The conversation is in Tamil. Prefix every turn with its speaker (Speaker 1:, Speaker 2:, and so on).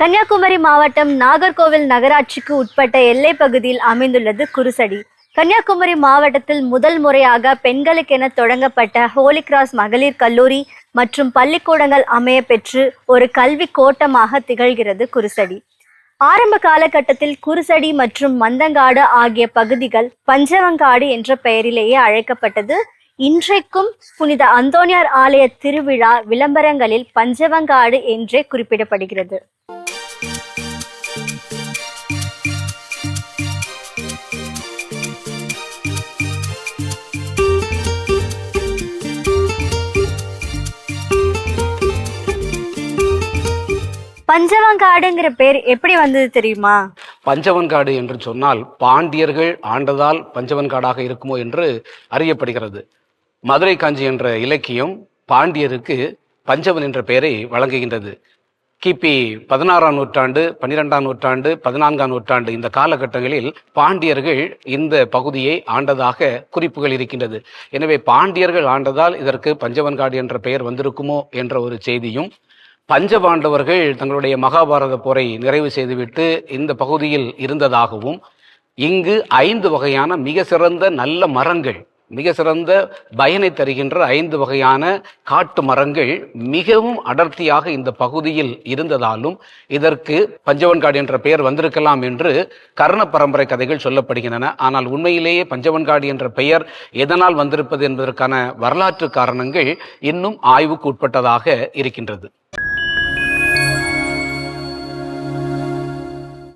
Speaker 1: கன்னியாகுமரி மாவட்டம் நாகர்கோவில் நகராட்சிக்கு உட்பட்ட எல்லைப் பகுதியில் அமைந்துள்ளது குருசடி. கன்னியாகுமரி மாவட்டத்தில் முதல் முறையாக பெண்களுக்கென தொடங்கப்பட்ட ஹோலி கிராஸ் மகளிர் கல்லூரி மற்றும் பள்ளிக்கூடங்கள் அமைய பெற்று ஒரு கல்வி கோட்டமாக திகழ்கிறது குருசடி. ஆரம்ப காலகட்டத்தில் குருசடி மற்றும் மந்தங்காடு ஆகிய பகுதிகள் பஞ்சவங்காடு என்ற பெயரிலேயே அழைக்கப்பட்டது. இன்றைக்கும் புனித அந்தோனியார் ஆலய திருவிழா விளம்பரங்களில் பஞ்சவங்காடு என்றே குறிப்பிடப்படுகிறது. பஞ்சவங்காடுங்கிற பேர் எப்படி வந்தது தெரியுமா?
Speaker 2: பஞ்சவன்காடு என்று சொன்னால் பாண்டியர்கள் ஆண்டதால் பஞ்சவன்காடாக இருக்குமோ என்று அறியப்படுகிறது. மதுரை காஞ்சி என்ற இலக்கியம் பாண்டியருக்கு பஞ்சவன் என்ற பெயரை வழங்குகின்றது. கிபி பதினாறாம் நூற்றாண்டு பன்னிரெண்டாம் நூற்றாண்டு பதினான்காம் நூற்றாண்டு இந்த காலகட்டங்களில் பாண்டியர்கள் இந்த பகுதியை ஆண்டதாக குறிப்புகள் இருக்கின்றது. எனவே பாண்டியர்கள் ஆண்டதால் இதற்கு பஞ்சவன்காடு என்ற பெயர் வந்திருக்குமோ என்ற ஒரு செய்தியும் பஞ்சபாண்டவர்கள் தங்களுடைய மகாபாரத போரை நிறைவு செய்துவிட்டு இந்த பகுதியில் இருந்ததாகவும் இங்கு ஐந்து வகையான மிக சிறந்த நல்ல மரங்கள் மிக சிறந்த பயனை தருகின்ற ஐந்து வகையான காட்டு மரங்கள் மிகவும் அடர்த்தியாக இந்த பகுதியில் இருந்ததாலும் இதற்கு பஞ்சவன்காடு என்ற பெயர் வந்திருக்கலாம் என்று கர்ண பரம்பரை கதைகள் சொல்லப்படுகின்றன. ஆனால் உண்மையிலேயே பஞ்சவன்காடு என்ற பெயர் எதனால் வந்திருப்பது என்பதற்கான வரலாற்று காரணங்கள் இன்னும் ஆய்வுக்கு உட்பட்டதாக இருக்கின்றது.